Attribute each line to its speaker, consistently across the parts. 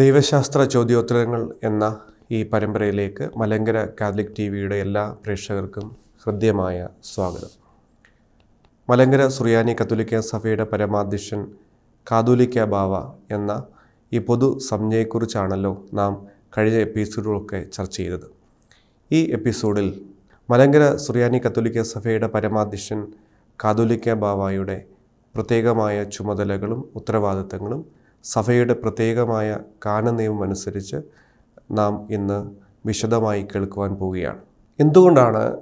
Speaker 1: ദൈവശാസ്ത്ര ചോദ്യോത്തരങ്ങൾ എന്ന ഈ പരമ്പരയിലേക്ക് മലങ്കര കാത്തലിക് ടി വിയുടെ എല്ലാ പ്രേക്ഷകർക്കും ഹൃദ്യമായ സ്വാഗതം. മലങ്കര സുറിയാനി കത്തോലിക്ക സഭയുടെ പരമാധ്യക്ഷൻ കാതോലിക്ക ബാവ എന്ന ഈ പൊതു സംജ്ഞയെക്കുറിച്ചാണല്ലോ നാം കഴിഞ്ഞ എപ്പിസോഡുകളൊക്കെ ചർച്ച ചെയ്തത്. ഈ എപ്പിസോഡിൽ മലങ്കര സുറിയാനി കത്തോലിക്ക സഭയുടെ പരമാധ്യക്ഷൻ കാതോലിക്ക ബാവായുടെ പ്രത്യേകമായ ചുമതലകളും ഉത്തരവാദിത്തങ്ങളും സഭയുടെ പ്രത്യേകമായ കാനനിയമം അനുസരിച്ച് നാം ഇന്ന് വിശദമായി കേൾക്കുവാൻ പോവുകയാണ്. എന്തുകൊണ്ടാണ്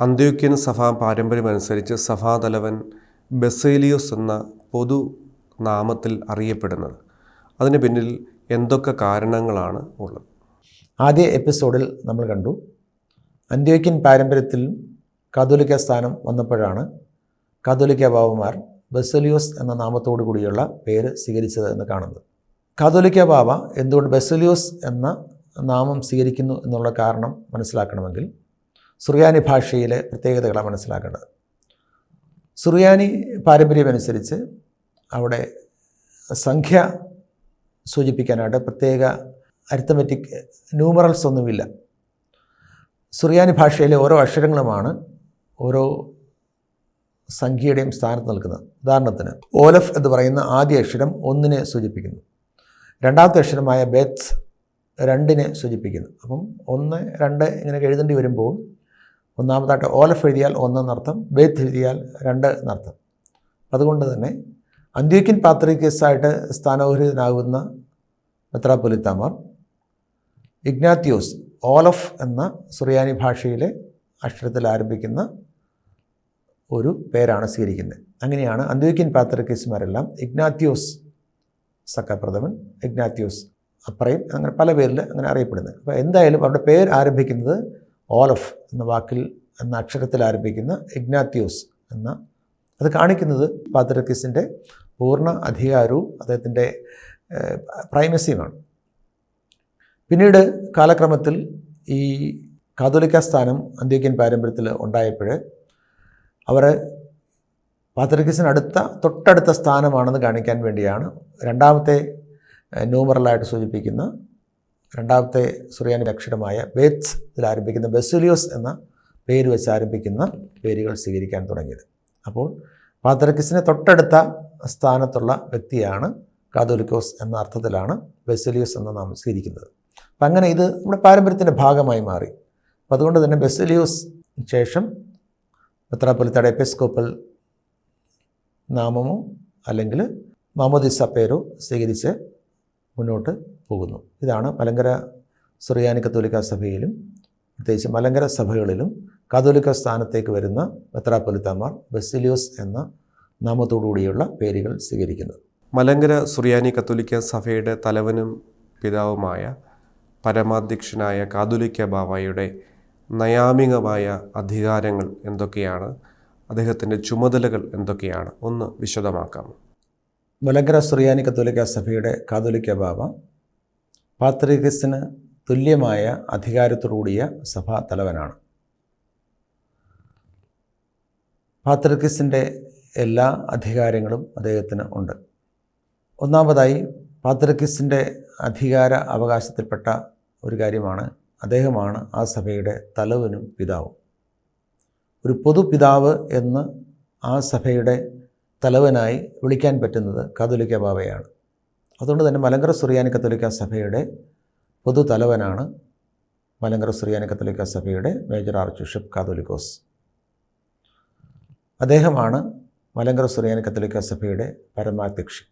Speaker 1: അന്ത്യോക്യൻ സഭാ പാരമ്പര്യമനുസരിച്ച് സഭാതലവൻ ബസേലിയോസ് എന്ന പൊതു നാമത്തിൽ അറിയപ്പെടുന്നത്? അതിന് പിന്നിൽ എന്തൊക്കെ കാരണങ്ങളാണ് ഉള്ളത്?
Speaker 2: ആദ്യ എപ്പിസോഡിൽ നമ്മൾ കണ്ടു. അന്ത്യോക്യൻ പാരമ്പര്യത്തിൽ കാതോലിക്ക സ്ഥാനം വന്നപ്പോഴാണ് കാതോലിക്ക ബാബമാർ ബസലിയോസ് എന്ന നാമത്തോടു കൂടിയുള്ള പേര് സ്വീകരിച്ചത് എന്ന് കാണുന്നത്. കാതോലിക്ക ബാബ എന്തുകൊണ്ട് ബസലിയോസ് എന്ന നാമം സ്വീകരിക്കുന്നു എന്നുള്ള കാരണം മനസ്സിലാക്കണമെങ്കിൽ സുറിയാനി ഭാഷയിലെ പ്രത്യേകതകളാണ് മനസ്സിലാക്കേണ്ടത്. സുറിയാനി പാരമ്പര്യമനുസരിച്ച് അവിടെ സംഖ്യ സൂചിപ്പിക്കാനായിട്ട് പ്രത്യേക അരിത്തമെറ്റിക് ന്യൂമറൽസ് ഒന്നുമില്ല. സുറിയാനി ഭാഷയിലെ ഓരോ അക്ഷരങ്ങളുമാണ് ഓരോ സംഖ്യയുടെയും സ്ഥാനത്ത് നിൽക്കുന്നത് ഉദാഹരണത്തിന് ഓലഫ് എന്ന് പറയുന്ന ആദ്യ അക്ഷരം ഒന്നിനെ സൂചിപ്പിക്കുന്നു. രണ്ടാമത്തെ അക്ഷരമായ ബെത്ത് രണ്ടിനെ സൂചിപ്പിക്കുന്നു. അപ്പം ഒന്ന് രണ്ട് ഇങ്ങനെ എഴുതേണ്ടി വരുമ്പോൾ ഒന്നാമതായിട്ട് ഓലഫ് എഴുതിയാൽ ഒന്നെന്നർത്ഥം ബെത്ത് എഴുതിയാൽ രണ്ട് എന്നർത്ഥം. അതുകൊണ്ട് തന്നെ അന്ത്യോക്യൻ പാത്രികസായിട്ട് സ്ഥാനോഹരിതനാകുന്ന മെത്രാപ്പൊലിത്താമാർ ഇഗ്നാത്യോസ് ഓലഫ് എന്ന സുറിയാനി ഭാഷയിലെ അക്ഷരത്തിൽ ആരംഭിക്കുന്ന ഒരു പേരാണ് സ്വീകരിക്കുന്നത്. അങ്ങനെയാണ് അന്ത്യോക്യൻ പാത്രക്കേസുമാരെല്ലാം ഇഗ്നാത്യോസ് സക്കപ്രഥമൻ ഇഗ്നാത്യോസ് അപ്രയും അങ്ങനെ പല പേരിൽ അങ്ങനെ അറിയപ്പെടുന്നത്. അപ്പോൾ എന്തായാലും അവരുടെ പേര് ആരംഭിക്കുന്നത് ഓലഫ് എന്ന വാക്കിൽ എന്ന അക്ഷരത്തിൽ ആരംഭിക്കുന്ന ഇഗ്നാത്യോസ് എന്ന അത് കാണിക്കുന്നത് പാത്രക്കേസിന്റെ പൂർണ അധികാരവും അദ്ദേഹത്തിന്റെ പ്രൈമസിയുമാണ്. പിന്നീട് കാലക്രമത്തിൽ ഈ കാതോലിക്ക സ്ഥാനം അന്ത്യോക്യൻ പാരമ്പര്യത്തിൽ ഉണ്ടായപ്പോൾ അവർ പാത്രക്കിസിനടുത്ത തൊട്ടടുത്ത സ്ഥാനമാണെന്ന് കാണിക്കാൻ വേണ്ടിയാണ് രണ്ടാമത്തെ ന്യൂമറലായിട്ട് സൂചിപ്പിക്കുന്ന രണ്ടാമത്തെ സുറിയാനി അക്ഷരമായ ബേത്ത് ഇതിൽ ആരംഭിക്കുന്ന ബെസുലിയോസ് എന്ന പേര് വെച്ച് ആരംഭിക്കുന്ന പേരുകൾ സ്വീകരിക്കാൻ തുടങ്ങിയത്. അപ്പോൾ പാത്രക്കിസിനെ തൊട്ടടുത്ത സ്ഥാനത്തുള്ള വ്യക്തിയാണ് കാതോലിക്കോസ് എന്ന അർത്ഥത്തിലാണ് ബെസലിയോസ് എന്ന നാം സ്വീകരിക്കുന്നത്. അപ്പം അങ്ങനെ ഇത് നമ്മുടെ പാരമ്പര്യത്തിന്റെ ഭാഗമായി മാറി. അപ്പം അതുകൊണ്ട് തന്നെ ബെസലിയോസ് ശേഷം മെത്രാപ്പൊലിത്തയുടെ എപ്പിസ്കോപ്പൽ നാമമോ അല്ലെങ്കിൽ മാമോദിസ പേരോ സ്വീകരിച്ച് മുന്നോട്ട് പോകുന്നു. ഇതാണ് മലങ്കര സുറിയാനി കത്തോലിക്ക സഭയിലും പ്രത്യേകിച്ച് മലങ്കര സഭകളിലും കാതോലിക്ക സ്ഥാനത്തേക്ക് വരുന്ന മെത്രാപ്പൊലിത്തമാർ ബെസിലിയോസ് എന്ന നാമത്തോടുകൂടിയുള്ള പേരുകൾ സ്വീകരിക്കുന്നത്.
Speaker 1: മലങ്കര സുറിയാനി കത്തോലിക്ക സഭയുടെ തലവനും പിതാവുമായ പരമാധ്യക്ഷനായ കാതോലിക്ക ബാവായുടെ നയാമികമായ അധികാരങ്ങൾ എന്തൊക്കെയാണ്? അദ്ദേഹത്തിന്റെ ചുമതലകൾ എന്തൊക്കെയാണ്? ഒന്ന് വിശദമാക്കാം.
Speaker 2: മലങ്കര സുറിയാനി കത്തോലിക്ക സഭയുടെ കാതോലിക്ക ബാബ പാത്രികസിന് തുല്യമായ അധികാരത്തോടുകൂടിയ സഭാ തലവനാണ്. പാത്രികസിന്റെ എല്ലാ അധികാരങ്ങളും അദ്ദേഹത്തിന് ഉണ്ട്. ഒന്നാമതായി പാത്രികസിന്റെ അധികാര അവകാശത്തിൽപ്പെട്ട ഒരു കാര്യമാണ് അദ്ദേഹമാണ് ആ സഭയുടെ തലവനും പിതാവും. ഒരു പൊതുപിതാവ് എന്ന് ആ സഭയുടെ തലവനായി വിളിക്കാൻ പറ്റുന്നത് കാതോലിക്ക ബാബയാണ്. അതുകൊണ്ട് തന്നെ മലങ്കര സുറിയാനി കത്തോലിക്ക സഭയുടെ പൊതു തലവനാണ് മലങ്കര സുറിയാനി കത്തോലിക്ക സഭയുടെ മേജർ ആർച്ച് ബിഷപ്പ് കാതോലിക്കോസ്. അദ്ദേഹമാണ് മലങ്കര സുറിയാനി കത്തോലിക്ക സഭയുടെ പരമാധ്യക്ഷൻ.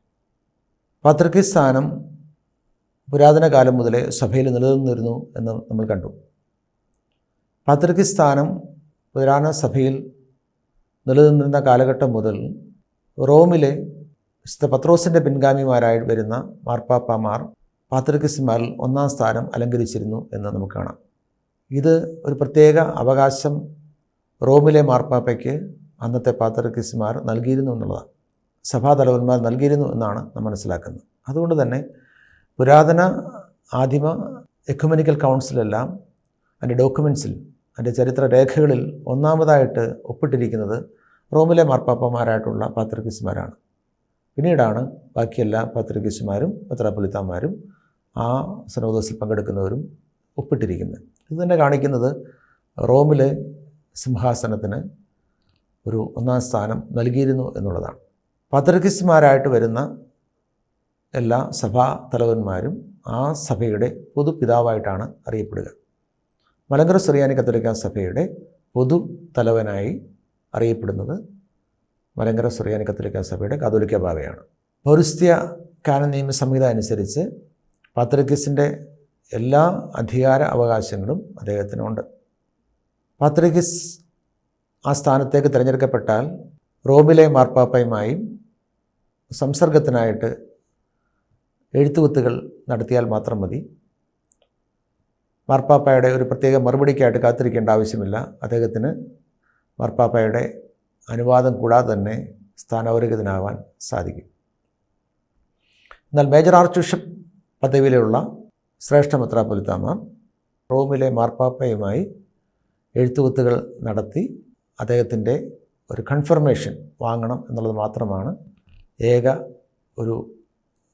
Speaker 2: പാത്രക്കി സ്ഥാനം പുരാതന കാലം മുതലേ സഭയിൽ നിലനിന്നിരുന്നു എന്ന് നമ്മൾ കണ്ടു. പാത്രക്കി സ്ഥാനം പുരാതന സഭയിൽ നിലനിന്നിരുന്ന കാലഘട്ടം മുതൽ റോമിലെ വിശുദ്ധ പത്രോസിന്റെ പിൻഗാമിമാരായി വരുന്ന മാർപ്പാപ്പമാർ പാത്രക്കിസ്മാരിൽ ഒന്നാം സ്ഥാനം അലങ്കരിച്ചിരുന്നു എന്ന് നമുക്ക് കാണാം. ഇത് ഒരു പ്രത്യേക അവകാശം റോമിലെ മാർപ്പാപ്പയ്ക്ക് അന്നത്തെ പാത്രക്കിസ്മാർ നൽകിയിരുന്നു എന്നുള്ളതാണ്. സഭാതലവന്മാർ നൽകിയിരുന്നു എന്നാണ് നാം മനസ്സിലാക്കുന്നത്. അതുകൊണ്ട് തന്നെ പുരാതന ആദിമ എക്കുമനിക്കൽ കൗൺസിലെല്ലാം അതിന്റെ ഡോക്യുമെൻസിൽ അതിന്റെ ചരിത്ര രേഖകളിൽ ഒന്നാമതായിട്ട് ഒപ്പിട്ടിരിക്കുന്നത് റോമിലെ മാർപ്പാപ്പമാരായിട്ടുള്ള പാത്രികീസ്മാരാണ് പിന്നീടാണ് ബാക്കിയെല്ലാ പത്രികീസുമാരും പത്രാപ്പൊലിത്താന്മാരും ആ സനോദസിൽ പങ്കെടുക്കുന്നവരും ഒപ്പിട്ടിരിക്കുന്നത്. ഇത് തന്നെ കാണിക്കുന്നത് റോമിലെ സിംഹാസനത്തിന് ഒരു ഒന്നാം സ്ഥാനം നൽകിയിരുന്നു എന്നുള്ളതാണ്. പത്രികിസ്മാരായിട്ട് വരുന്ന എല്ലാ സഭാ തലവന്മാരും ആ സഭയുടെ പൊതുപിതാവായിട്ടാണ് അറിയപ്പെടുക. മലങ്കര സുറിയാനി കത്തോലിക്ക സഭയുടെ പൊതു തലവനായി അറിയപ്പെടുന്നത് മലങ്കര സുറിയാനി കത്തോലിക്ക സഭയുടെ കാതോലിക്ക ബാവയാണ്. പൗരസ്ത്യ കാന നിയമ സംഹിത അനുസരിച്ച് പാത്രിക്കിസിന്റെ എല്ലാ അധികാര അവകാശങ്ങളും അദ്ദേഹത്തിനുണ്ട്. പാത്രിക്കിസ് ആ സ്ഥാനത്തേക്ക് തിരഞ്ഞെടുക്കപ്പെട്ടാൽ റോമിലെ മാർപ്പാപ്പയുമായും സംസർഗത്തിനായിട്ട് എഴുത്തുകുത്തുകൾ നടത്തിയാൽ മാത്രം മതി. മാർപ്പാപ്പയുടെ ഒരു പ്രത്യേക മറുപടിക്കായിട്ട് കാത്തിരിക്കേണ്ട ആവശ്യമില്ല. അദ്ദേഹത്തിന് മാർപ്പാപ്പയുടെ അനുവാദം കൂടാതെ തന്നെ സ്ഥാനപരിഗതനാവാൻ സാധിക്കും. എന്നാൽ മേജർ ആർച്ച് ബിഷപ്പ് പദവിയിലുള്ള ശ്രേഷ്ഠ മെത്രാപ്പൊലിത്താമാർ റോമിലെ മാർപ്പാപ്പയുമായി എഴുത്തുകുത്തുകൾ നടത്തി അദ്ദേഹത്തിന്റെ ഒരു കൺഫർമേഷൻ വാങ്ങണം എന്നുള്ളത് മാത്രമാണ്. ഏക ഒരു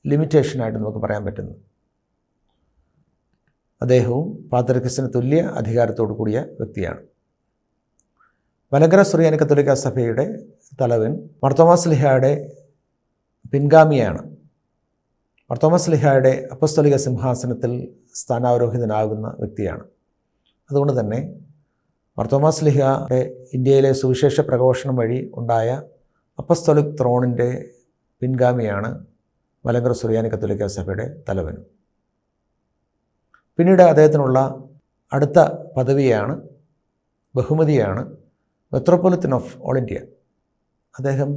Speaker 2: ലിമിറ്റേഷനായിട്ട് നമുക്ക് പറയാൻ പറ്റുന്നത് അദ്ദേഹവും പാത്രക്കിസിന് തുല്യ അധികാരത്തോടു കൂടിയ വ്യക്തിയാണ്. വലങ്കര സുറിയാനി കത്തോലിക്ക സഭയുടെ തലവൻ മർത്തോമാസ് ലിഹയുടെ പിൻഗാമിയാണ്. മർത്തോമാസ് ലിഹായുടെ അപ്പസ്തോലിക സിംഹാസനത്തിൽ സ്ഥാനാരോഹിതനാകുന്ന വ്യക്തിയാണ്. അതുകൊണ്ട് തന്നെ മർത്തോമാസ് ലിഹയുടെ ഇന്ത്യയിലെ സുവിശേഷ പ്രഘോഷണം വഴി ഉണ്ടായ അപ്പസ്തോലിക് ത്രോണിന്റെ പിൻഗാമിയാണ് മലങ്കര സുറിയാനി കത്തോലിക്ക സഭയുടെ തലവനും പിന്നീട് അദ്ദേഹത്തിനുള്ള അടുത്ത പദവിയാണ് ബഹുമതിയാണ് മെത്രോപൊലിത്തൻ ഓഫ് ഓൾ ഇന്ത്യ. അദ്ദേഹം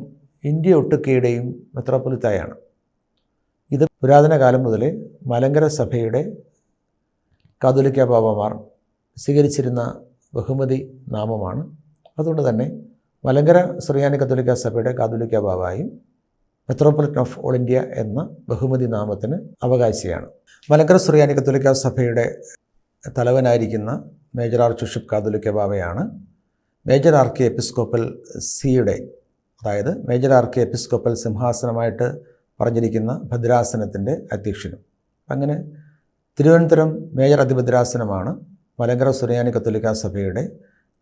Speaker 2: ഇന്ത്യ ഒട്ടുക്കയുടെയും മെത്രോപൊലിത്തായാണ്. ഇത് പുരാതന കാലം മുതലേ മലങ്കര സഭയുടെ കാതോലിക്ക ബാബമാർ സ്വീകരിച്ചിരുന്ന ബഹുമതി നാമമാണ്. അതുകൊണ്ട് തന്നെ മലങ്കര സുറിയാനി കത്തോലിക്ക സഭയുടെ കാതോലിക്ക ബാബായും മെത്രോപൊളിറ്റൻ ഓഫ് ഓൾ ഇന്ത്യ എന്ന ബഹുമതി നാമത്തിന് അവകാശിയാണ്. മലങ്കര സുറിയാനി കത്തോലിക്ക സഭയുടെ തലവനായിരിക്കുന്ന മേജർ ആർ ചുഷിപ് കാതോലിക്ക ബാബയാണ് മേജർ ആർക്കി എപ്പിസ്കോപ്പൽ സിയുടെ അതായത് മേജർ ആർക്കി എപ്പിസ്കോപ്പൽ സിംഹാസനമായിട്ട് പറഞ്ഞിരിക്കുന്ന ഭദ്രാസനത്തിന്റെ അധ്യക്ഷനും. അങ്ങനെ തിരുവനന്തപുരം മേജർ അതിഭദ്രാസനമാണ് മലങ്കര സുറിയാനി കത്തോലിക്ക സഭയുടെ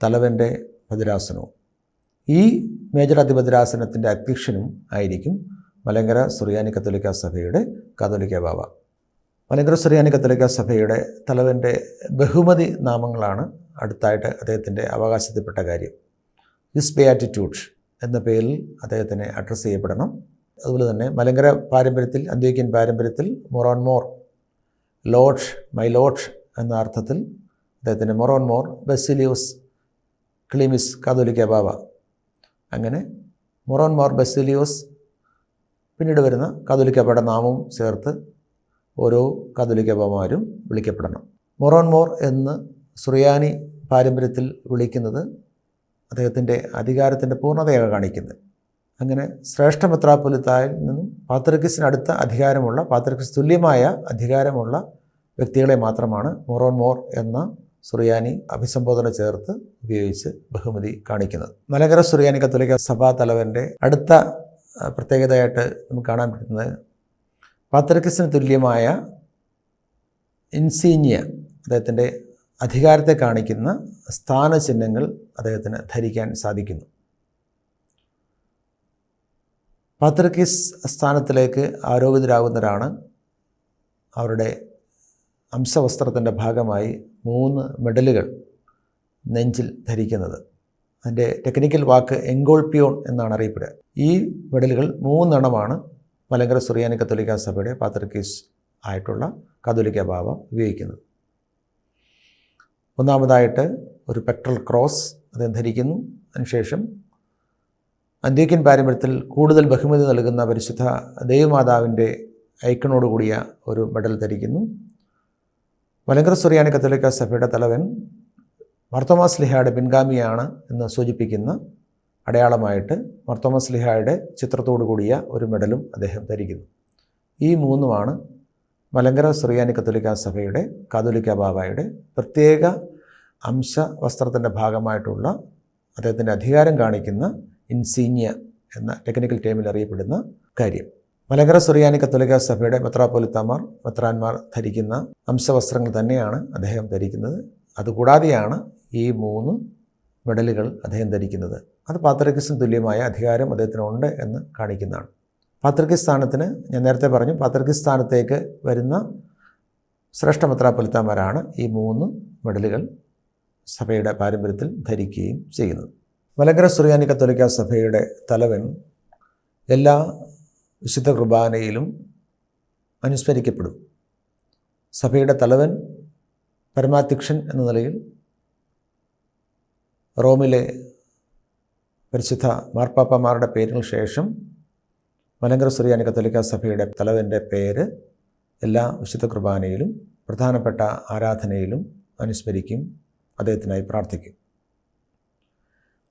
Speaker 2: തലവന്റെ ഭദ്രാസനവും. ഈ മേജർ അധിപതിരാസനത്തിന്റെ അധ്യക്ഷനും ആയിരിക്കും മലങ്കര സുറിയാനി കത്തോലിക്ക സഭയുടെ കാതോലിക്ക ബാബ മലങ്കര സുറിയാനി കത്തോലിക്ക സഭയുടെ തലവന്റെ ബഹുമതി നാമങ്ങളാണ് അടുത്തായിട്ട് അദ്ദേഹത്തിന്റെ അവകാശത്തിൽപ്പെട്ട കാര്യം. ഹിസ് ബിയാറ്റിറ്റ്യൂഡ് എന്ന പേരിൽ അദ്ദേഹത്തിനെ അഡ്രസ്സ് ചെയ്യപ്പെടണം. അതുപോലെ തന്നെ മലങ്കര പാരമ്പര്യത്തിൽ അന്ത്യോക്യൻ പാരമ്പര്യത്തിൽ Moran Mor lord my lord എന്ന അർത്ഥത്തിൽ അദ്ദേഹത്തിന്റെ മൊറോൺ മോർ ബെസിലിയോസ് ക്ലീമിസ് കാതോലിക്ക ബാബ അങ്ങനെ മൊറോൻമാർ മോർ ബസിലിയോസ് പിന്നീട് വരുന്ന കാതോലിക്ക നാമവും ചേർത്ത് ഓരോ കാതോലിക്ക വിളിക്കപ്പെടണം. മൊറോൻമോർ എന്ന് സുറിയാനി പാരമ്പര്യത്തിൽ വിളിക്കുന്നത് അദ്ദേഹത്തിന്റെ അധികാരത്തിന്റെ പൂർണതയാണ് കാണിക്കുന്നത്. അങ്ങനെ ശ്രേഷ്ഠ മെത്രാപ്പൊലിത്തായിൽ നിന്നും പാത്രക്കിസിനടുത്ത അധികാരമുള്ള പാത്രക്കിസ് തുല്യമായ അധികാരമുള്ള വ്യക്തികളെ മാത്രമാണ് മൊറോൻമോർ എന്ന സുറിയാനി അഭിസംബോധന ചേർത്ത് ഉപയോഗിച്ച് ബഹുമതി കാണിക്കുന്നത്. മലങ്കര സുറിയാനി കത്തോലിക്ക സഭാ തലവന്റെ അടുത്ത പ്രത്യേകതയായിട്ട് നമുക്ക് കാണാൻ പറ്റുന്നത് പാത്രക്കിസിന് തുല്യമായ ഇൻസീനിയ അദ്ദേഹത്തിന്റെ അധികാരത്തെ കാണിക്കുന്ന സ്ഥാനചിഹ്നങ്ങൾ അദ്ദേഹത്തിന് ധരിക്കാൻ സാധിക്കുന്നു. പാത്രക്കിസ് സ്ഥാനത്തിലേക്ക് ആരോപിതരാകുന്നവരാണ് അവരുടെ അംശവസ്ത്രത്തിന്റെ ഭാഗമായി മൂന്ന് മെഡലുകൾ നെഞ്ചിൽ ധരിക്കുന്നത്. അതിന്റെ ടെക്നിക്കൽ വാക്ക് എങ്കോൾപിയോൺ എന്നാണ് അറിയപ്പെടുക. ഈ മെഡലുകൾ മൂന്നെണ്ണമാണ് മലങ്കര സുറിയാനി കത്തോലിക്ക സഭയുടെ പാത്രക്കീസ് ആയിട്ടുള്ള കാതോലിക്ക ബാബ ഉപയോഗിക്കുന്നത്. ഒന്നാമതായിട്ട് ഒരു പെട്രൽ ക്രോസ് അദ്ദേഹം ധരിക്കുന്നു. അതിനുശേഷം അന്ത്യോക്യൻ പാരമ്പര്യത്തിൽ കൂടുതൽ ബഹുമതി നൽകുന്ന പരിശുദ്ധ ദേവമാതാവിന്റെ ഐക്കണോട് കൂടിയ ഒരു മെഡൽ ധരിക്കുന്നു. മലങ്കര സുറിയാനി കത്തോലിക്ക സഭയുടെ തലവൻ മർത്തോമാസ് ലിഹയുടെ പിൻഗാമിയാണ് എന്ന് സൂചിപ്പിക്കുന്ന അടയാളമായിട്ട് മർത്തോമാസ് ലിഹായുടെ ചിത്രത്തോടു കൂടിയ ഒരു മെഡലും അദ്ദേഹം ധരിക്കുന്നു. ഈ മൂന്നുമാണ് മലങ്കര സുറിയാനി കത്തോലിക്ക സഭയുടെ കാതോലിക്ക ബാബായുടെ പ്രത്യേക അംശ വസ്ത്രത്തിന്റെ ഭാഗമായിട്ടുള്ള അദ്ദേഹത്തിന്റെ അധികാരം കാണിക്കുന്ന ഇൻസീനിയ എന്ന ടെക്നിക്കൽ ടേമിൽ അറിയപ്പെടുന്ന കാര്യം. മലങ്കര സുറിയാനി കത്തോലിക്ക സഭയുടെ മെത്രാപ്പൊലിത്താമാർ മെത്രാന്മാർ ധരിക്കുന്ന അംശവസ്ത്രങ്ങൾ തന്നെയാണ് അദ്ദേഹം ധരിക്കുന്നത്. അതുകൂടാതെയാണ് ഈ മൂന്ന് മെഡലുകൾ അദ്ദേഹം ധരിക്കുന്നത്. അത് പാത്രക്കിസിന് തുല്യമായ അധികാരം അദ്ദേഹത്തിനുണ്ട് എന്ന് കാണിക്കുന്നതാണ്. പാത്രക്കിസ്ഥാനത്തിന് ഞാൻ നേരത്തെ പറഞ്ഞു പാത്രക്കിസ്ഥാനത്തേക്ക് വരുന്ന ശ്രേഷ്ഠ മെത്രാപ്പൊലിത്താമാരാണ് ഈ മൂന്ന് മെഡലുകൾ സഭയുടെ പാരമ്പര്യത്തിൽ ധരിക്കുകയും ചെയ്യുന്നത്. മലങ്കര സുറിയാനി കത്തോലിക്ക സഭയുടെ തലവൻ എല്ലാ വിശുദ്ധ കുർബാനയിലും അനുസ്മരിക്കപ്പെടും. സഭയുടെ തലവൻ പരമാധ്യക്ഷൻ എന്ന നിലയിൽ റോമിലെ പരിശുദ്ധ മാർപ്പാപ്പമാരുടെ പേരിന് ശേഷം മലങ്കര സുറിയാനി കത്തോലിക്ക സഭയുടെ തലവന്റെ പേര് എല്ലാ വിശുദ്ധ കുർബാനയിലും പ്രധാനപ്പെട്ട ആരാധനയിലും അനുസ്മരിക്കും അദ്ദേഹത്തിനായി പ്രാർത്ഥിക്കും.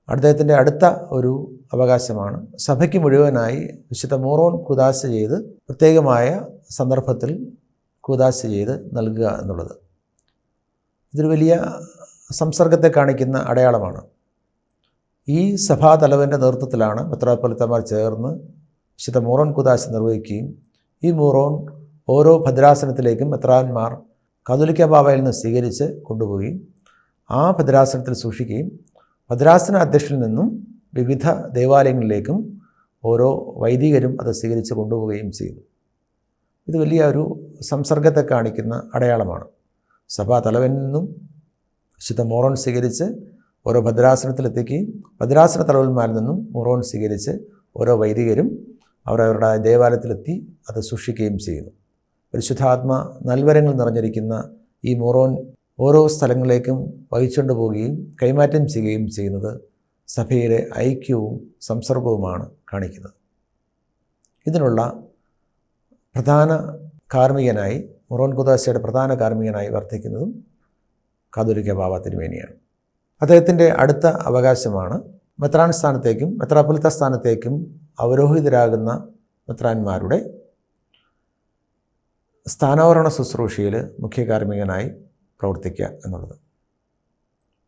Speaker 2: അദ്ദേഹത്തിന്റെ അടുത്ത ഒരു അവകാശമാണ്. സഭയ്ക്ക് മുഴുവനായി വിശുദ്ധ മോറോൻ കുദാശ ചെയ്ത് പ്രത്യേകമായ സന്ദർഭത്തിൽ കുദാശ ചെയ്ത് നൽകുക എന്നുള്ളത് ഇതൊരു വലിയ സംസർഗത്തെ കാണിക്കുന്ന അടയാളമാണ്. ഈ സഭാതലവന്റെ നേതൃത്വത്തിലാണ് മെത്രാപ്പൊലിത്തമാർ ചേർന്ന് വിശുദ്ധ മോറോൻ കുദാശ നിർവഹിക്കുകയും ഈ മോറോൻ ഓരോ ഭദ്രാസനത്തിലേക്കും മെത്രാന്മാർ കാതോലിക്ക ബാബയിൽ നിന്ന് സ്വീകരിച്ച് കൊണ്ടുപോവുകയും ആ ഭദ്രാസനത്തിൽ സൂക്ഷിക്കുകയും ഭദ്രാസന അധ്യക്ഷനിൽ നിന്നും വിവിധ ദേവാലയങ്ങളിലേക്കും ഓരോ വൈദികരും അത് സ്വീകരിച്ച് കൊണ്ടുപോവുകയും ചെയ്തു. ഇത് വലിയ ഒരു സംസർഗത്തെ കാണിക്കുന്ന അടയാളമാണ്. സഭാ തലവനിൽ നിന്നും വിശുദ്ധ മോറോൺ സ്വീകരിച്ച് ഓരോ ഭദ്രാസനത്തിലെത്തിക്കുകയും ഭദ്രാസന തലവന്മാരിൽ നിന്നും മോറോൺ സ്വീകരിച്ച് ഓരോ വൈദികരും അവരവരുടെ ദേവാലയത്തിലെത്തി അത് സൂക്ഷിക്കുകയും ചെയ്യുന്നു പരിശുദ്ധാത്മ നൽവരങ്ങൾ നിറഞ്ഞിരിക്കുന്ന ഈ മോറോൻ ഓരോ സ്ഥലങ്ങളിലേക്കും വഹിച്ചുകൊണ്ട് പോവുകയും കൈമാറ്റം ചെയ്യുകയും ചെയ്യുന്നത് സഭയിലെ ഐക്യവും സംസർഗവുമാണ് കാണിക്കുന്നത്. ഇതിനുള്ള പ്രധാന കാർമ്മികനായി മൊറോൻ കുദാശയുടെ പ്രധാന കാർമ്മികനായി വർദ്ധിക്കുന്നതും കാതോലിക്ക ബാബ തിരുമേനിയാണ് അദ്ദേഹത്തിന്റെ അടുത്ത അവകാശമാണ് മെത്രാൻ സ്ഥാനത്തേക്കും മെത്രാപ്പൊലിത്ത സ്ഥാനത്തേക്കും അവരോഹിതരാകുന്ന മെത്രാന്മാരുടെ സ്ഥാനാവരണ ശുശ്രൂഷയിൽ മുഖ്യ കാർമ്മികനായി പ്രവർത്തിക്കുക എന്നുള്ളത്.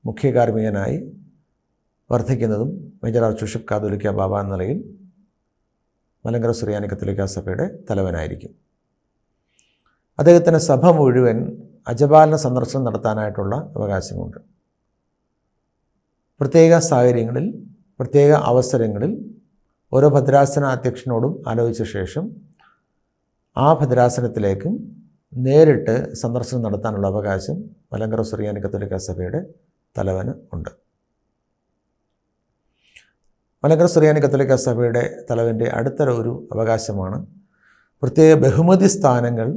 Speaker 2: മുഖ്യ കാർമ്മികനായി വർദ്ധിക്കുന്നതും മേജർ ആർച്ച് ബിഷപ്പ് കാതോലിക്ക ബാബ എന്ന നിലയിൽ മലങ്കര സുറിയാനി കത്തോലിക്ക സഭയുടെ തലവനായിരിക്കും. അദ്ദേഹത്തിന് സഭ മുഴുവൻ അജപാലന സന്ദർശനം നടത്താനായിട്ടുള്ള അവകാശമുണ്ട്. പ്രത്യേക സാഹചര്യങ്ങളിൽ പ്രത്യേക അവസരങ്ങളിൽ ഓരോ ഭദ്രാസന അധ്യക്ഷനോടും ആലോചിച്ച ശേഷം ആ ഭദ്രാസനത്തിലേക്കും നേരിട്ട് സന്ദർശനം നടത്താനുള്ള അവകാശം മലങ്കര സുറിയാനി കത്തോലിക്ക സഭയുടെ തലവന് ഉണ്ട്. മലങ്കര സുറിയാനി കത്തോലിക്ക സഭയുടെ തലവന്റെ അടുത്ത ഒരു അവകാശമാണ്. പ്രത്യേക ബഹുമതി സ്ഥാനങ്ങൾ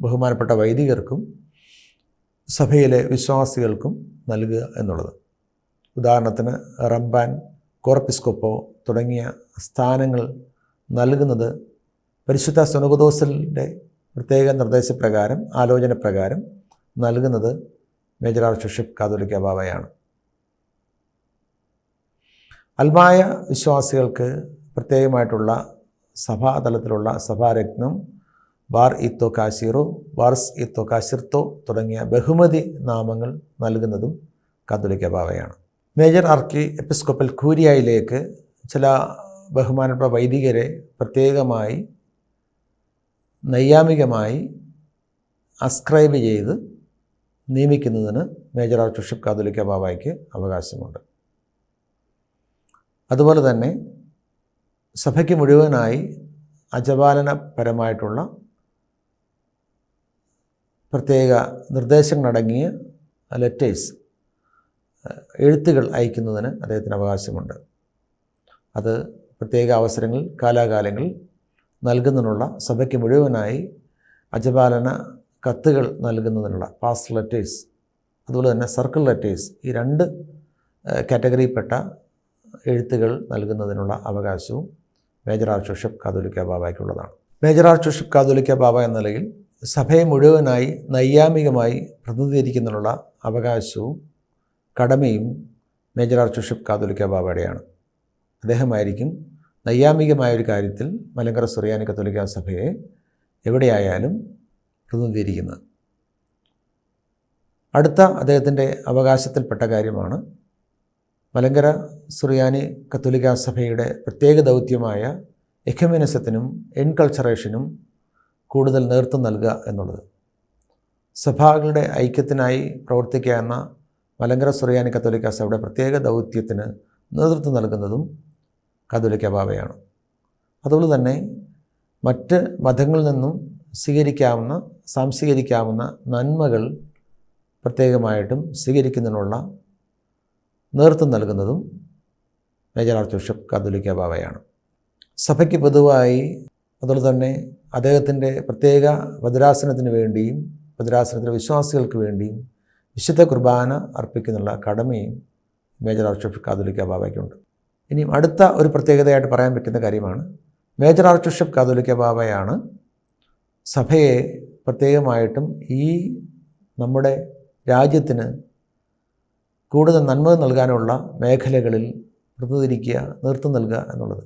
Speaker 2: ബഹുമാനപ്പെട്ട വൈദികർക്കും സഭയിലെ വിശ്വാസികൾക്കും നൽകുക എന്നുള്ളത്. ഉദാഹരണത്തിന് റംബാൻ കോർപ്പിസ്കോപ്പോ തുടങ്ങിയ സ്ഥാനങ്ങൾ നൽകുന്നത് പരിശുദ്ധ സുനകുദോസലിന്റെ പ്രത്യേക നിർദ്ദേശപ്രകാരം ആലോചന പ്രകാരം നൽകുന്നത് മേജർ ആർച്ച് ബിഷപ്പ് കാതോലിക്ക ബാബയാണ്. അൽമായ വിശ്വാസികൾക്ക് പ്രത്യേകമായിട്ടുള്ള സഭാതലത്തിലുള്ള സഭാരത്നം ബാർ ഇത്തോ കാശീറോ ബാർസ് ഇത്തോ കാശിർത്തോ തുടങ്ങിയ ബഹുമതി നാമങ്ങൾ നൽകുന്നതും കാതോലിക്ക ബാബയാണ്. മേജർ ആർക്കി എപ്പിസ്കോപ്പൽ കൂരിയായിലേക്ക് ചില ബഹുമാനപ്പെട്ട വൈദികരെ പ്രത്യേകമായി നൈയാമികമായി അസ്ക്രൈബ് ചെയ്ത് നിയമിക്കുന്നതിന് മേജർ ആർച്ച് കാതോലിക്ക ബാബായ്ക്ക് അവകാശമുണ്ട്. അതുപോലെ തന്നെ സഭയ്ക്ക് മുഴുവനായി അജപാലനപരമായിട്ടുള്ള പ്രത്യേക നിർദ്ദേശങ്ങളടങ്ങിയ ലെറ്റേഴ്സ് എഴുത്തുകൾ അയക്കുന്നതിന് അദ്ദേഹത്തിന് അവകാശമുണ്ട്. അത് പ്രത്യേക അവസരങ്ങളിൽ കാലാകാലങ്ങളിൽ നൽകുന്നതിനുള്ള സഭയ്ക്ക് മുഴുവനായി അജപാലന കത്തുകൾ നൽകുന്നതിനുള്ള പാസ് ലെറ്റേഴ്സ് അതുപോലെ തന്നെ സർക്കിൾ ലെറ്റേഴ്സ് ഈ രണ്ട് കാറ്റഗറിയിൽപ്പെട്ട എഴുത്തുകൾ നൽകുന്നതിനുള്ള അവകാശവും മേജർ ആർച്ച് ബിഷപ്പ് കാതോലിക്ക ബാബയ്ക്കുള്ളതാണ്. മേജർ ആർച്ച് ബിഷപ്പ് കാതോലിക്ക ബാബ എന്ന നിലയിൽ സഭയെ മുഴുവനായി നൈയാമികമായി പ്രതിനിധീകരിക്കുന്നതിനുള്ള അവകാശവും കടമയും മേജർ ആർച്ച് ബിഷപ്പ് കാതോലിക്ക ബാബയുടെയാണ്. അദ്ദേഹമായിരിക്കും നൈയാമികമായ ഒരു കാര്യത്തിൽ മലങ്കര സുറിയാനി കത്തോലിക്ക സഭയെ എവിടെയായാലും പ്രതിനിധീകരിക്കുന്നത് അടുത്ത അദ്ദേഹത്തിന്റെ അവകാശത്തിൽപ്പെട്ട കാര്യമാണ് മലങ്കര സുറിയാനി കത്തോലിക്ക സഭയുടെ പ്രത്യേക ദൗത്യമായ എക്യുമിനിസത്തിനും എൻകൾച്ചറേഷനും കൂടുതൽ നേതൃത്വം നൽകുക എന്നുള്ളത്. സഭകളുടെ ഐക്യത്തിനായി പ്രവർത്തിക്കുക എന്ന മലങ്കര സുറിയാനി കത്തോലിക്ക സഭയുടെ പ്രത്യേക ദൗത്യത്തിന് നേതൃത്വം നൽകുന്നതും കത്തോലിക്ക ബാബയാണ്. അതുപോലെ തന്നെ മറ്റ് മതങ്ങളിൽ നിന്നും സ്വീകരിക്കാവുന്ന സംസ്വീകരിക്കാവുന്ന നന്മകൾ പ്രത്യേകമായിട്ടും സ്വീകരിക്കുന്നതിനുള്ള നേതൃത്വം നൽകുന്നതും മേജർ ആർച്ച് ബിഷപ്പ് കാതോലിക്ക ബാബയാണ്. സഭയ്ക്ക് പൊതുവായി അതുപോലെ തന്നെ അദ്ദേഹത്തിന്റെ പ്രത്യേക ഭദ്രാസനത്തിന് വേണ്ടിയും ഭദ്രാസനത്തിലെ വിശ്വാസികൾക്ക് വേണ്ടിയും വിശുദ്ധ കുർബാന അർപ്പിക്കുന്നുള്ള കടമയും മേജർ ആർച്ച് ബിഷപ്പ് കാതോലിക്ക ബാബയ്ക്കുണ്ട്. ഇനിയും അടുത്ത ഒരു പ്രത്യേകതയായിട്ട് പറയാൻ പറ്റുന്ന കാര്യമാണ്. മേജർ ആർച്ച് ബിഷപ്പ് കാതോലിക്ക ബാബയാണ് സഭയെ പ്രത്യേകമായിട്ടും ഈ നമ്മുടെ രാജ്യത്തിന് കൂടുതൽ നന്മ നൽകാനുള്ള മേഖലകളിൽ പ്രതിനിധിക്കുക നേതൃത്വം നൽകുക എന്നുള്ളത്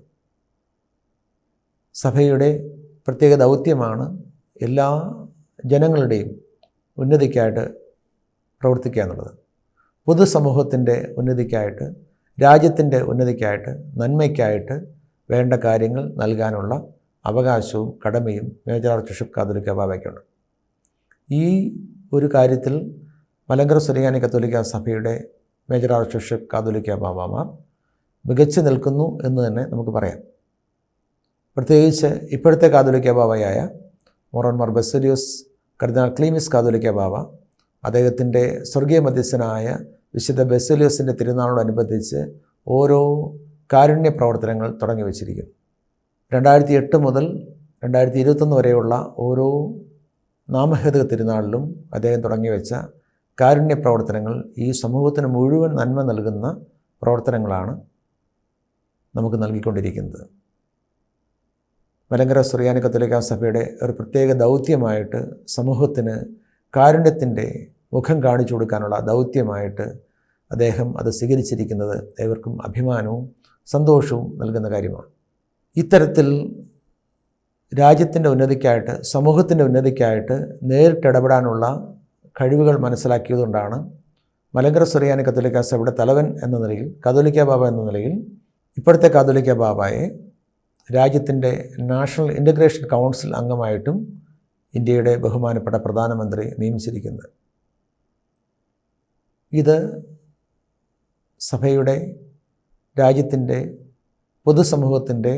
Speaker 2: സഭയുടെ പ്രത്യേക ദൗത്യമാണ് എല്ലാ ജനങ്ങളുടെയും ഉന്നതിക്കായിട്ട് പ്രവർത്തിക്കുക എന്നുള്ളത്. പൊതുസമൂഹത്തിന്റെ ഉന്നതിക്കായിട്ട് രാജ്യത്തിന്റെ ഉന്നതിക്കായിട്ട് നന്മയ്ക്കായിട്ട് വേണ്ട കാര്യങ്ങൾ നൽകാനുള്ള അവകാശവും കടമയും മേജർ ആർച്ച് ബിഷപ്പ് കാതോലിക്ക ബാബയ്ക്കുണ്ട്. ഈ ഒരു കാര്യത്തിൽ മലങ്കര സുറിയാനി കത്തോലിക്ക സഭയുടെ മേജർ ആർച്ച് ബിഷപ്പ് കാതോലിക്ക ബാബാമാർ മികച്ചു നിൽക്കുന്നു എന്ന് തന്നെ നമുക്ക് പറയാം. പ്രത്യേകിച്ച് ഇപ്പോഴത്തെ കാതോലിക്ക ബാബയായ മൊറോൺമാർ ബസലിയോസ് കർദിനാൾ ക്ലീമിസ് കാതോലിക്ക ബാബ അദ്ദേഹത്തിന്റെ സ്വർഗീയ മധ്യസ്ഥനായ വിശുദ്ധ ബെസലിയോസിന്റെ തിരുനാളോടനുബന്ധിച്ച് ഓരോ കാരുണ്യ പ്രവർത്തനങ്ങൾ തുടങ്ങി വച്ചിരിക്കുന്നു. രണ്ടായിരത്തി എട്ട് മുതൽ രണ്ടായിരത്തി ഇരുപത്തൊന്ന് വരെയുള്ള ഓരോ നാമഹേതുക തിരുനാളിലും അദ്ദേഹം തുടങ്ങി വെച്ച കാരുണ്യ പ്രവർത്തനങ്ങൾ ഈ സമൂഹത്തിന് മുഴുവൻ നന്മ നൽകുന്ന പ്രവർത്തനങ്ങളാണ് നമുക്ക് നൽകിക്കൊണ്ടിരിക്കുന്നത്. മലങ്കര സുറിയാനി കത്തോലിക്ക സഭയുടെ ഒരു പ്രത്യേക ദൗത്യമായിട്ട് സമൂഹത്തിന് കാരുണ്യത്തിന്റെ മുഖം കാണിച്ചു കൊടുക്കാനുള്ള ദൗത്യമായിട്ട് അദ്ദേഹം അത് സ്വീകരിച്ചിരിക്കുന്നത് ഏവർക്കും അഭിമാനവും സന്തോഷവും നൽകുന്ന കാര്യമാണ്. ഇത്തരത്തിൽ രാജ്യത്തിന്റെ ഉന്നതിക്കായിട്ട് സമൂഹത്തിന്റെ ഉന്നതിക്കായിട്ട് നേരിട്ടിടപെടാനുള്ള കഴിവുകൾ മനസ്സിലാക്കിയതുകൊണ്ടാണ് മലങ്കര സുറിയാനി കത്തോലിക്ക സഭയുടെ തലവൻ എന്ന നിലയിൽ കാതോലിക്ക ബാബ എന്ന നിലയിൽ ഇപ്പോഴത്തെ കാതോലിക്ക ബാബായെ രാജ്യത്തിന്റെ നാഷണൽ ഇന്റഗ്രേഷൻ കൗൺസിൽ അംഗമായിട്ടും ഇന്ത്യയുടെ ബഹുമാനപ്പെട്ട പ്രധാനമന്ത്രി നിയമിച്ചിരിക്കുന്നത്. ഇത് സഭയുടെ രാജ്യത്തിന്റെ പൊതുസമൂഹത്തിന്റെ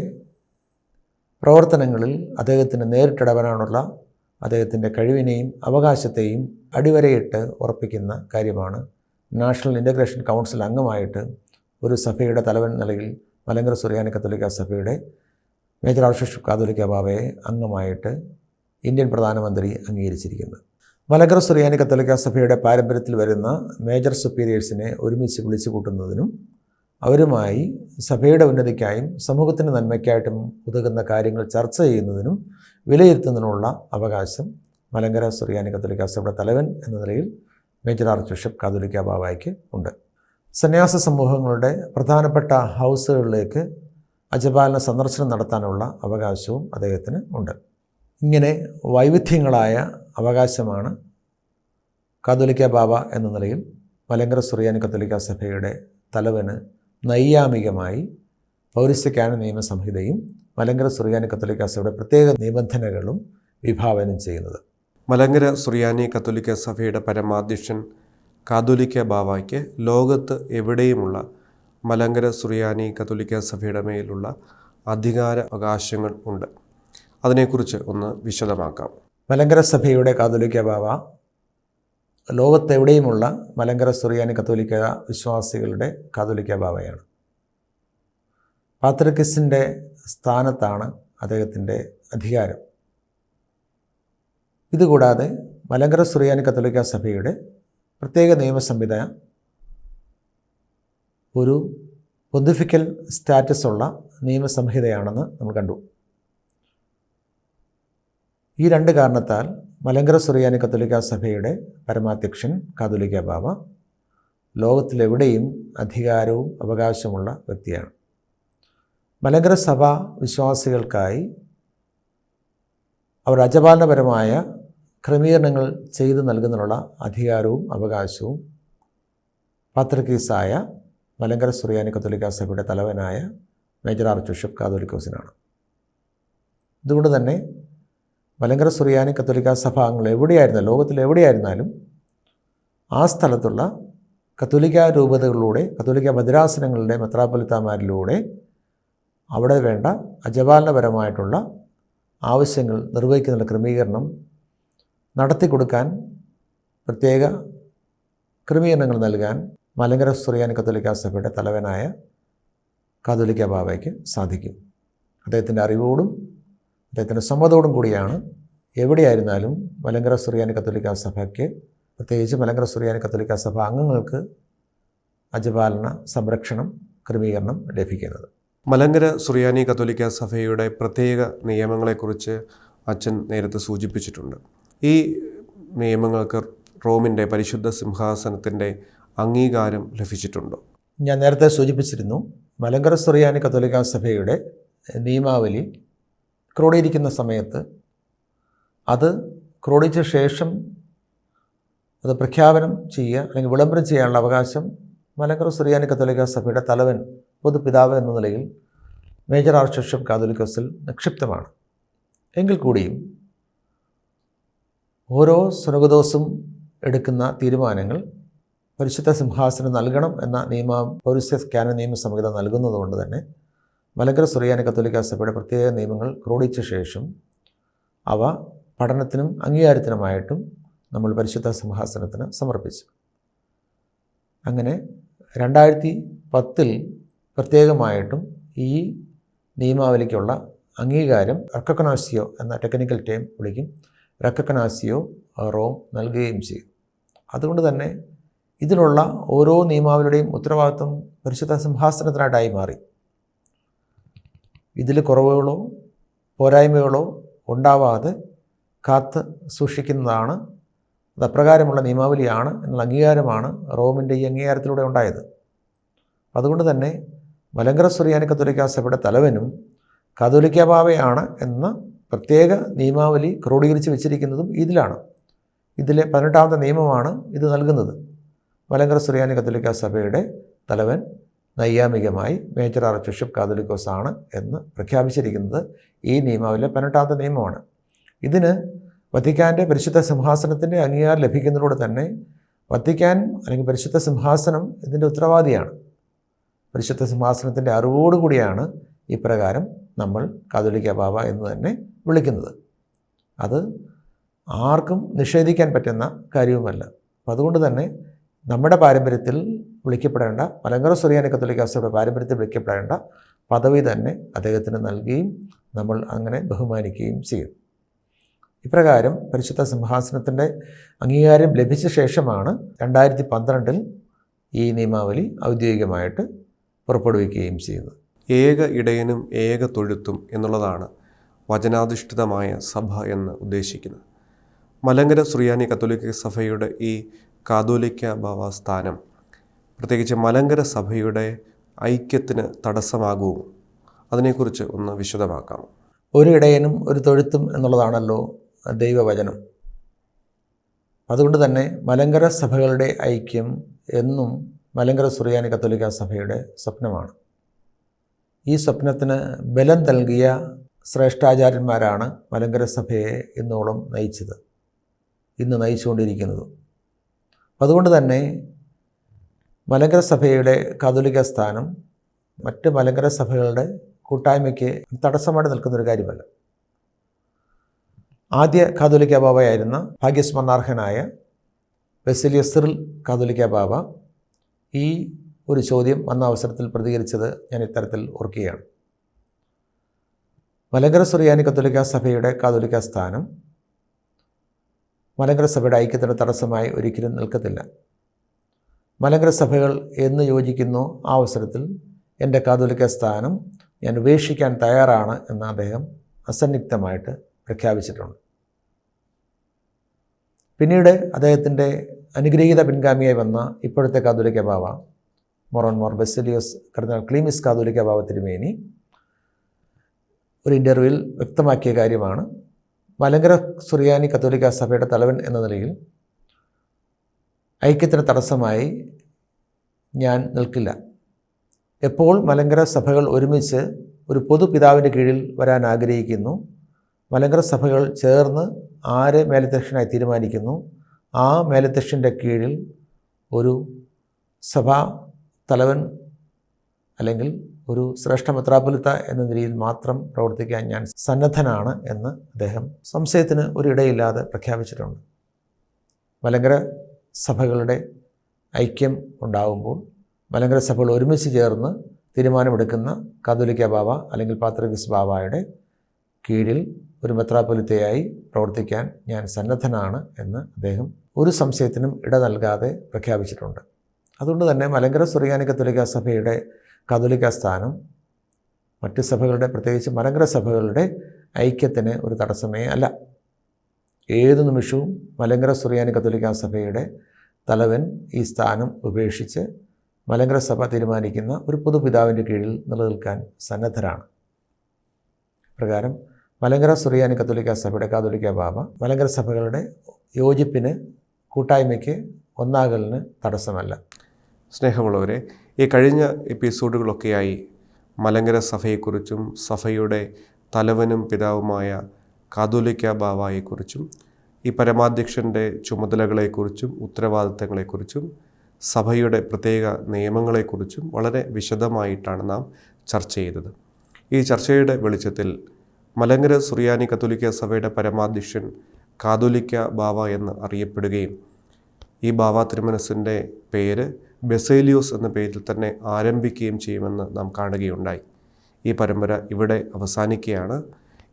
Speaker 2: പ്രവർത്തനങ്ങളിൽ അദ്ദേഹത്തിന് നേരിട്ടിടപെടാനുള്ള അദ്ദേഹത്തിന്റെ കഴിവിനെയും അവകാശത്തെയും അടിവരയിട്ട് ഉറപ്പിക്കുന്ന കാര്യമാണ്. നാഷണൽ ഇന്റഗ്രേഷൻ കൗൺസിൽ അംഗമായിട്ട് ഒരു സഭയുടെ തലവൻ നിലയിൽ മലങ്കര സുറിയാനി കത്തോലിക്ക സഭയുടെ മേജർ ആർച്ച് കാതോലിക്ക ബാബയെ അംഗമായിട്ട് ഇന്ത്യൻ പ്രധാനമന്ത്രി അംഗീകരിച്ചിരിക്കുന്നത്. മലങ്കര സുറിയാനി കത്തോലിക്ക സഭയുടെ പാരമ്പര്യത്തിൽ വരുന്ന മേജർ സുപ്പീരിയേഴ്സിനെ ഒരുമിച്ച് വിളിച്ചു കൂട്ടുന്നതിനും അവരുമായി സഭയുടെ ഉന്നതിക്കായും സമൂഹത്തിന്റെ നന്മയ്ക്കായിട്ടും ഉതകുന്ന കാര്യങ്ങൾ ചർച്ച ചെയ്യുന്നതിനും വിലയിരുത്തുന്നതിനുള്ള അവകാശം മലങ്കര സുറിയാനി കത്തോലിക്ക സഭയുടെ തലവൻ എന്ന നിലയിൽ മേജർ ആർച്ച് ബിഷപ്പ് കാതോലിക്ക ബാബായ്ക്ക് ഉണ്ട്. സന്യാസ സമൂഹങ്ങളുടെ പ്രധാനപ്പെട്ട ഹൗസുകളിലേക്ക് അജപാലന സന്ദർശനം നടത്താനുള്ള അവകാശവും അദ്ദേഹത്തിന് ഉണ്ട്. ഇങ്ങനെ വൈവിധ്യങ്ങളായ അവകാശമാണ്. കാതോലിക്ക ബാബ എന്ന നിലയിൽ മലങ്കര സുറിയാനി കത്തോലിക്ക സഭയുടെ തലവന് നൈയാമികമായി പൗരസ്ത്യ നിയമസംഹിതയും മലങ്കര സുറിയാനി കത്തോലിക്ക സഭയുടെ പ്രത്യേക നിബന്ധനകളും വിഭാവനം ചെയ്യുന്നത്.
Speaker 1: മലങ്കര സുറിയാനി കത്തോലിക്ക സഭയുടെ പരമാധ്യക്ഷൻ കാതോലിക്ക ബാബയ്ക്ക് ലോകത്ത് എവിടെയുമുള്ള മലങ്കര സുറിയാനി കത്തോലിക്ക സഭയുടെ മേലുള്ള അധികാര അവകാശങ്ങൾ ഉണ്ട്. അതിനെക്കുറിച്ച് ഒന്ന് വിശദമാക്കാം.
Speaker 2: മലങ്കര സഭയുടെ കാതോലിക്ക ബാബ ലോകത്തെവിടെയുമുള്ള മലങ്കര സുറിയാനി കത്തോലിക്ക വിശ്വാസികളുടെ കാതോലിക്ക ബാബയാണ് പാത്രക്കിസിന്റെ സ്ഥാനത്താണ് അദ്ദേഹത്തിന്റെ അധികാരം. ഇതുകൂടാതെ മലങ്കര സുറിയാനി കത്തോലിക്ക സഭയുടെ പ്രത്യേക നിയമസംഹിത ഒരു പൊന്തിഫിക്കൽ സ്റ്റാറ്റസുള്ള നിയമസംഹിതയാണെന്ന് നമ്മൾ കണ്ടു. ഈ രണ്ട് കാരണത്താൽ മലങ്കര സുറിയാനി കത്തോലിക്ക സഭയുടെ പരമാധ്യക്ഷൻ കാതോലിക്ക ബാബ ലോകത്തിലെവിടെയും അധികാരവും അവകാശമുള്ള വ്യക്തിയാണ്. മലങ്കര സഭ വിശ്വാസികൾക്കായി അവർ അജപാലനപരമായ ക്രമീകരണങ്ങൾ ചെയ്തു നൽകുന്നതിനുള്ള അധികാരവും അവകാശവും പാത്രക്കീസായ മലങ്കര സുറിയാനി കത്തോലിക്ക സഭയുടെ തലവനായ മേജർ ആർച്ച് ബിഷപ്പ് കാതോലിക്കോസിനാണ്. ഇതുകൊണ്ട് തന്നെ മലങ്കര സുറിയാനി കത്തോലിക്ക സഭ അംഗങ്ങൾ എവിടെയായിരുന്ന ലോകത്തിൽ എവിടെയായിരുന്നാലും ആ സ്ഥലത്തുള്ള കത്തോലിക്ക രൂപതകളിലൂടെ കത്തോലിക്ക ഭദ്രാസനങ്ങളുടെ മെത്രാപ്പൊലിത്താമാരിലൂടെ അവിടെ വേണ്ട അജപാലനപരമായിട്ടുള്ള ആവശ്യങ്ങൾ നിർവഹിക്കുന്നതിനുള്ള ക്രമീകരണം നടത്തി കൊടുക്കാൻ പ്രത്യേക ക്രമീകരണങ്ങൾ നൽകാൻ മലങ്കര സുറിയാനി കത്തോലിക്ക സഭയുടെ തലവനായ കാതോലിക്ക ബാബയ്ക്ക് സാധിക്കും. അദ്ദേഹത്തിന്റെ അറിവോടും അദ്ദേഹത്തിന്റെ സമ്മതോടും കൂടിയാണ് എവിടെയായിരുന്നാലും മലങ്കര സുറിയാനി കത്തോലിക്ക സഭയ്ക്ക് പ്രത്യേകിച്ച് മലങ്കര സുറിയാനി കത്തോലിക്ക സഭ അംഗങ്ങൾക്ക് അജപാലന സംരക്ഷണം ക്രമീകരണം ലഭിക്കുന്നത്.
Speaker 1: മലങ്കര സുറിയാനി കത്തോലിക്ക സഭയുടെ പ്രത്യേക നിയമങ്ങളെക്കുറിച്ച് അച്ഛൻ നേരത്തെ സൂചിപ്പിച്ചിട്ടുണ്ട്. ഈ നിയമങ്ങൾക്ക് റോമിന്റെ പരിശുദ്ധ സിംഹാസനത്തിന്റെ അംഗീകാരം ലഭിച്ചിട്ടുണ്ടോ?
Speaker 2: ഞാൻ നേരത്തെ സൂചിപ്പിച്ചിരുന്നു മലങ്കര സുറിയാനി കത്തോലിക്ക സഭയുടെ നിയമാവലി ക്രോഡീകരിക്കുന്ന സമയത്ത് അത് ക്രോഡീച്ച ശേഷം അത് പ്രഖ്യാപനം ചെയ്യുക അല്ലെങ്കിൽ വിളംബരം ചെയ്യാനുള്ള അവകാശം മലങ്കര സുറിയാനി കത്തോലിക്ക സഭയുടെ തലവൻ പൊതുപിതാവ് എന്ന നിലയിൽ മേജർ ആർച്ച് ബിഷപ്പ് കാതോലിക്കോസിൽ നിക്ഷിപ്തമാണ്. എങ്കിൽ കൂടിയും ഓരോ സുനഗദോസും എടുക്കുന്ന തീരുമാനങ്ങൾ പരിശുദ്ധ സിംഹാസനം നൽകണം എന്ന നിയമ പൗരസ്യ സ്കാന നിയമസംഹിത നൽകുന്നതുകൊണ്ട് തന്നെ മലങ്കര സുറിയാനി കത്തോലിക്ക സഭയുടെ പ്രത്യേക നിയമങ്ങൾ ക്രോഡിച്ച ശേഷം അവ പഠനത്തിനും അംഗീകാരത്തിനുമായിട്ടും നമ്മൾ പരിശുദ്ധ സിംഹാസനത്തിന് സമർപ്പിച്ചു. അങ്ങനെ രണ്ടായിരത്തി പത്തിൽ പ്രത്യേകമായിട്ടും ഈ നിയമാവലിക്കുള്ള അംഗീകാരം റക്കക്കനാസിയോ എന്ന ടെക്നിക്കൽ ടേം വിളിക്കും. റക്കക്കനാസിയോ റോം നൽകുകയും ചെയ്തു അതുകൊണ്ട് തന്നെ ഇതിനുള്ള ഓരോ നിയമാവലിയുടെയും ഉത്തരവാദിത്വം പരിശുദ്ധ സിംഹാസനത്തിനായിട്ടായി മാറി. ഇതിൽ കുറവുകളോ പോരായ്മകളോ ഉണ്ടാവാതെ കാത്ത് സൂക്ഷിക്കുന്നതാണ്. അത് അപ്രകാരമുള്ള നിയമാവലിയാണ് എന്നുള്ള അംഗീകാരമാണ് റോമിന്റെ ഈ അംഗീകാരത്തിലൂടെ ഉണ്ടായത്. അതുകൊണ്ട് തന്നെ മലങ്കര സുറിയാനി കത്തോലിക്കാ സഭയുടെ തലവനും കാതോലിക്ക ബാവയാണ് എന്ന പ്രത്യേക നിയമാവലി ക്രോഡീകരിച്ച് വെച്ചിരിക്കുന്നതും ഇതിലാണ്. ഇതിലെ പതിനെട്ടാമത്തെ നിയമമാണ് ഇത് നൽകുന്നത്. മലങ്കര സുറിയാനി കത്തോലിക്കാ സഭയുടെ തലവൻ നൈയാമികമായി മേജർ ആർച്ച് കാതോലിക്കോസ് ആണ് എന്ന് പ്രഖ്യാപിച്ചിരിക്കുന്നത് ഈ നിയമാവലിയിലെ പതിനെട്ടാമത്തെ നിയമമാണ്. ഇതിന് വത്തിക്കാന്റെ പരിശുദ്ധ സിംഹാസനത്തിന്റെ അംഗീകാരം ലഭിക്കുന്നതിലൂടെ തന്നെ വത്തിക്കാൻ അല്ലെങ്കിൽ പരിശുദ്ധ സിംഹാസനം ഇതിന്റെ ഉത്തരവാദിയാണ്. പരിശുദ്ധ സിംഹാസനത്തിന്റെ അറിവോടുകൂടിയാണ് ഇപ്രകാരം നമ്മൾ കാതോലിക്ക ബാബ എന്ന് തന്നെ വിളിക്കുന്നത്. അത് ആർക്കും നിഷേധിക്കാൻ പറ്റുന്ന കാര്യവുമല്ല. അപ്പം അതുകൊണ്ട് തന്നെ നമ്മുടെ പാരമ്പര്യത്തിൽ വിളിക്കപ്പെടേണ്ട. മലങ്കര സുറിയാനി കത്തോലിക്ക സഭയുടെ പാരമ്പര്യത്തിൽ വിളിക്കപ്പെടേണ്ട പദവി തന്നെ അദ്ദേഹത്തിന് നൽകുകയും നമ്മൾ അങ്ങനെ ബഹുമാനിക്കുകയും ചെയ്യും. ഇപ്രകാരം പരിശുദ്ധ സിംഹാസനത്തിന്റെ അംഗീകാരം ലഭിച്ച ശേഷമാണ് രണ്ടായിരത്തി പന്ത്രണ്ടിൽ ഈ നിയമാവലി ഔദ്യോഗികമായിട്ട് പുറപ്പെടുവിക്കുകയും ചെയ്യുന്നത്.
Speaker 1: ഏക ഇടയനും ഏക തൊഴുത്തും എന്നുള്ളതാണ് വചനാധിഷ്ഠിതമായ സഭ എന്ന് ഉദ്ദേശിക്കുന്നത്. മലങ്കര സുറിയാനി കത്തോലിക്ക സഭയുടെ ഈ കാതോലിക്ക ഭാവ സ്ഥാനം പ്രത്യേകിച്ച് മലങ്കര സഭയുടെ ഐക്യത്തിന് തടസ്സമാകുമോ അതിനെക്കുറിച്ച് ഒന്ന് വിശദമാക്കാം.
Speaker 2: ഒരു ഇടയനും ഒരു തൊഴുത്തും എന്നുള്ളതാണല്ലോ ദൈവവചനം. അതുകൊണ്ട് തന്നെ മലങ്കര സഭകളുടെ ഐക്യം എന്നും മലങ്കര സുറിയാനി കത്തോലിക്ക സഭയുടെ സ്വപ്നമാണ്. ഈ സ്വപ്നത്തിന് ബലം നൽകിയ ശ്രേഷ്ഠാചാര്യന്മാരാണ് മലങ്കര സഭയെ ഇന്നോളം നയിച്ചത് ഇന്ന് നയിച്ചുകൊണ്ടിരിക്കുന്നത്. അതുകൊണ്ട് തന്നെ മലങ്കര സഭയുടെ കാതോലിക സ്ഥാനം മറ്റ് മലങ്കര സഭകളുടെ കൂട്ടായ്മയ്ക്ക് തടസ്സമായിട്ട് നിൽക്കുന്നൊരു കാര്യമല്ല. ആദ്യ കാതോലിക്ക ബാബയായിരുന്ന ഭാഗ്യസ്മരണാർഹനായ ബെസിലിയ സിറിൽ കാതോലിക്ക ബാബ ഈ ഒരു ചോദ്യം വന്ന അവസരത്തിൽ പ്രതികരിച്ചത് ഞാൻ ഇത്തരത്തിൽ ഓർക്കുകയാണ്. മലങ്കര സുറിയാനി കത്തോലിക്ക സഭയുടെ കാതോലിക്ക സ്ഥാനം മലങ്കര സഭയുടെ ഐക്യത്തിന്റെ തടസ്സമായി ഒരിക്കലും നിൽക്കത്തില്ല. മലങ്കര സഭകൾ എന്ന് യോജിക്കുന്നു ആ അവസരത്തിൽ എന്റെ കാതോലിക്ക സ്ഥാനം ഞാൻ ഉപേക്ഷിക്കാൻ തയ്യാറാണ് എന്ന് അദ്ദേഹം അസന്നിഗ്ധമായിട്ട് പ്രഖ്യാപിച്ചിട്ടുണ്ട്. പിന്നീട് അദ്ദേഹത്തിന്റെ അനുഗ്രഹീത പിൻഗാമിയായി വന്ന ഇപ്പോഴത്തെ കാതോലിക്ക ബാവ മൊറോൺ മോർ ബെസിലിയോസ് കർദിനാൾ ക്ലീമിസ് കാതോലിക്ക ബാവ തിരുമേനി ഒരു ഇന്റർവ്യൂവിൽ വ്യക്തമാക്കിയ കാര്യമാണ് മലങ്കര സുറിയാനി കത്തോലിക്ക സഭയുടെ തലവൻ എന്ന നിലയിൽ ഐക്യത്തിന് തടസ്സമായി ഞാൻ നിൽക്കില്ല. എപ്പോൾ മലങ്കര സഭകൾ ഒരുമിച്ച് ഒരു പൊതുപിതാവിന്റെ കീഴിൽ വരാൻ ആഗ്രഹിക്കുന്നു മലങ്കര സഭകൾ ചേർന്ന് ആര് മേലധ്യക്ഷനായി തീരുമാനിക്കുന്നു ആ മേലധ്യക്ഷന്റെ കീഴിൽ ഒരു സഭാ തലവൻ അല്ലെങ്കിൽ ഒരു ശ്രേഷ്ഠ മെത്രാപൊലിത്ത എന്ന നിലയിൽ മാത്രം പ്രവർത്തിക്കാൻ ഞാൻ സന്നദ്ധനാണ് എന്ന് അദ്ദേഹം സംശയത്തിന് ഒരിടയില്ലാതെ പ്രഖ്യാപിച്ചിട്ടുണ്ട്. മലങ്കര സഭകളുടെ ഐക്യം ഉണ്ടാകുമ്പോൾ മലങ്കര സഭകൾ ഒരുമിച്ച് ചേർന്ന് തീരുമാനമെടുക്കുന്ന കാതോലിക്ക ബാബ അല്ലെങ്കിൽ പാത്രികിസ് ബാബായുടെ കീഴിൽ ഒരു മെത്രാപൊലിത്തയായി പ്രവർത്തിക്കാൻ ഞാൻ സന്നദ്ധനാണ് എന്ന് അദ്ദേഹം ഒരു സംശയത്തിനും ഇട നൽകാതെ പ്രഖ്യാപിച്ചിട്ടുണ്ട്. അതുകൊണ്ട് തന്നെ മലങ്കര സുറിയാനി കത്തോലിക്ക സഭയുടെ കാതോലിക്ക സ്ഥാനം മറ്റ് സഭകളുടെ പ്രത്യേകിച്ച് മലങ്കര സഭകളുടെ ഐക്യത്തിന് ഒരു തടസ്സമേ അല്ല. ഏത് നിമിഷവും മലങ്കര സുറിയാനി കത്തോലിക്ക സഭയുടെ തലവൻ ഈ സ്ഥാനം ഉപേക്ഷിച്ച് മലങ്കര സഭ തീരുമാനിക്കുന്ന ഒരു പൊതുപിതാവിന്റെ കീഴിൽ നിലനിൽക്കാൻ സന്നദ്ധരാണ്. പ്രകാരം മലങ്കര സുറിയാനി കത്തോലിക്ക സഭയുടെ കാതോലിക്ക ബാബ മലങ്കര സഭകളുടെ യോജിപ്പിന് കൂട്ടായ്മയ്ക്ക് ഒന്നാകലിന് തടസ്സമല്ല.
Speaker 1: സ്നേഹമുള്ളവരെ ഈ കഴിഞ്ഞ എപ്പിസോഡുകളൊക്കെയായി മലങ്കര സഭയെക്കുറിച്ചും സഭയുടെ തലവനും പിതാവുമായ കാതോലിക്ക ബാവായെക്കുറിച്ചും ഈ പരമാധ്യക്ഷന്റെ ചുമതലകളെക്കുറിച്ചും ഉത്തരവാദിത്തങ്ങളെക്കുറിച്ചും സഭയുടെ പ്രത്യേക നിയമങ്ങളെക്കുറിച്ചും വളരെ വിശദമായിട്ടാണ് നാം ചർച്ച ചെയ്തത്. ഈ ചർച്ചയുടെ വെളിച്ചത്തിൽ മലങ്കര സുറിയാനി കത്തോലിക്ക സഭയുടെ പരമാധ്യക്ഷൻ കാതോലിക്ക ബാവ എന്ന് അറിയപ്പെടുകയും ഈ ബാവ തിരുമനസിന്റെ പേര് ബെസേലിയോസ് എന്ന പേരിൽ തന്നെ ആരംഭിക്കുകയും ചെയ്യുമെന്ന് നാം കാണുകയുണ്ടായി. ഈ പരമ്പര ഇവിടെ അവസാനിക്കുകയാണ്.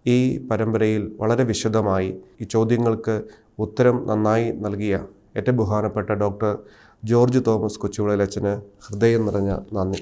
Speaker 1: ഈ പരമ്പരയിൽ വളരെ വിശദമായി ഈ ചോദ്യങ്ങൾക്ക് ഉത്തരം നന്നായി നൽകിയ ഏറ്റവും ബഹുമാനപ്പെട്ട ഡോക്ടർ ജോർജ് തോമസ് കൊച്ചുവിളയിലച്ചന് ഹൃദയം നിറഞ്ഞ നന്ദി.